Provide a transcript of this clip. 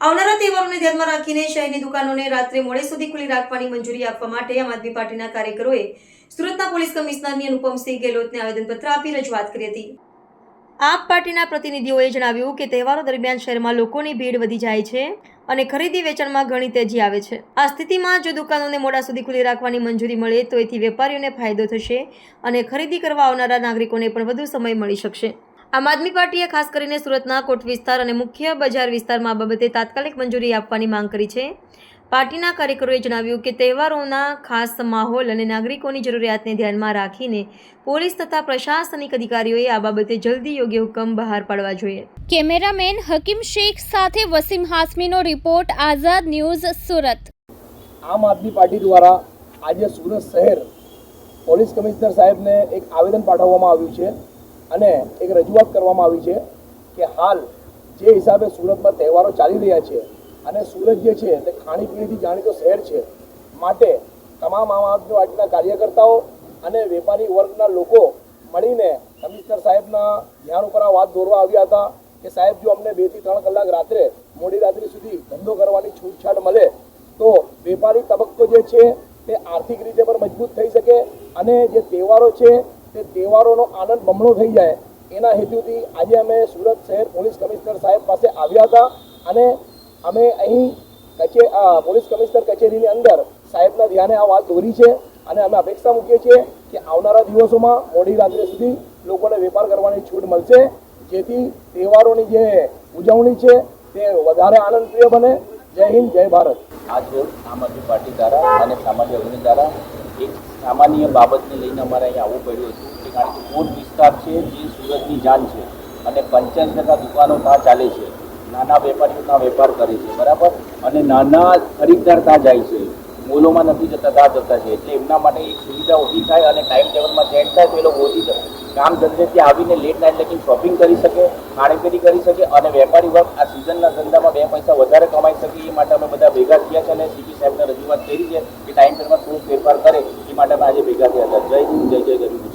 આવનારા તહેવારોને ધ્યાનમાં રાખીને શહેરની દુકાનોને રાત્રે મોડે સુધી ખુલ્લી રાખવાની મંજૂરી આપવા માટે આમ આદમી પાર્ટીના કાર્યકરોએ સુરતના પોલીસ કમિશનરની અનુપમસિંહ ગેહલોતને આવેદનપત્ર આપી રજૂઆત કરી હતી. આપ પાર્ટીના પ્રતિનિધિઓએ જણાવ્યું કે તહેવારો દરમિયાન શહેરમાં લોકોની ભીડ વધી જાય છે અને ખરીદી વેચાણમાં ઘણી તેજી આવે છે. આ સ્થિતિમાં જો દુકાનોને મોડા સુધી ખુલ્લી રાખવાની મંજૂરી મળે, તો એથી વેપારીઓને ફાયદો થશે અને ખરીદી કરવા આવનારા નાગરિકોને પણ વધુ સમય મળી શકશે. આમ આદમી પાર્ટીએ ખાસ કરીને સુરતના કોટ વિસ્તાર અને મુખ્ય બજાર વિસ્તારમાં આ બાબતે તાત્કાલિક મંજૂરી આપવાની માંગ કરી છે. પાર્ટીના કાર્યકરોએ જણાવ્યું કે તહેવારોના ખાસ માહોલ અને નાગરિકોની જરૂરિયાતને ધ્યાનમાં રાખીને પોલીસ તથા પ્રશાસનિક અધિકારીઓએ આ બાબતે જલ્દી યોગ્ય હુકમ બહાર પાડવા જોઈએ. કેમેરામેન હકીમ શેખ સાથે Wasim હાસમીનો report Azad news Surat. Aam Aadmi Party દ્વારા આજે સુરત શહેર પોલીસ કમિશનર સાહેબને એક આવેદન પાઠવવામાં આવ્યું છે. અને એક રજૂઆત કરવામાં આવી છે કે હાલ જે હિસાબે સુરતમાં તહેવારો ચાલી રહ્યા છે અને સુરત જે છે તે ખાણીપીણીથી જાણીતો શહેર છે, માટે તમામ આમ આદમી પાર્ટીના કાર્યકર્તાઓ અને વેપારી વર્ગના લોકો મળીને કમિશનર સાહેબના ધ્યાન ઉપર આ વાત દોરવા આવ્યા હતા કે સાહેબ, જો અમને બેથી ત્રણ કલાક રાત્રે, મોડી રાત્રિ સુધી ધંધો કરવાની છૂટછાટ મળે, તો વેપારી તબક્કો જે છે તે આર્થિક રીતે પણ મજબૂત થઈ શકે અને જે તહેવારો છે તહેવારોનો આનંદ બમણો થઈ જાય. એના હેતુથી આજે અમે સુરત શહેર પોલીસ કમિશનર સાહેબ પાસે આવ્યા હતા અને અમે અહીં કચે પોલીસ કમિશનર કચેરીની અંદર સાહેબના ધ્યાને આ વાત દોરી છે અને અમે અપેક્ષા મૂકીએ છીએ કે આવનારા દિવસોમાં મોડી રાત્રે સુધી લોકોને વેપાર કરવાની છૂટ મળશે. જેથી તહેવારોની જે ઉજવણી છે તે વધારે આનંદપ્રિય બને. જય હિન્દ, જય ભારત. આજ રોજ આમ આદમી પાર્ટી દ્વારા અને સામાજિક અગ્નિ દ્વારા સામાન્ય બાબતને લઈને અમારે અહીંયા આવવું પડ્યું હતું. કે કારણ કે કોટ વિસ્તાર છે, જે સુરતની જાન છે અને પંચાયત ટકા દુકાનો ત્યાં ચાલે છે. નાના વેપારીઓ ત્યાં વેપાર કરે છે, બરાબર? અને નાના ખરીદદાર ત્યાં જાય છે. મોલોમાં નથી જતા, ત્યાં જતા છે. એટલે એમના માટે એક સુવિધા ઊભી થાય અને ટાઈમ ટેબલમાં ચેન્જ થાય તો એ લોકો ઓછી કામ ધંધેથી આવીને લેટ નાઇટ લગી શોપિંગ કરી શકે, ખાણીપીણી કરી શકે અને વેપારી વર્ગ આ સિઝનના ધંધામાં બે પૈસા વધારે કમાઈ શકે, એ માટે અમે બધા ભેગા થયા છે અને સીપી સાહેબને કરી છે કે ટાઈમ ટેબલમાં થોડું ફેરફાર કરે, એ માટે આજે ભેગા થયા હતા. જય હિન્દ જય જય ગરીબ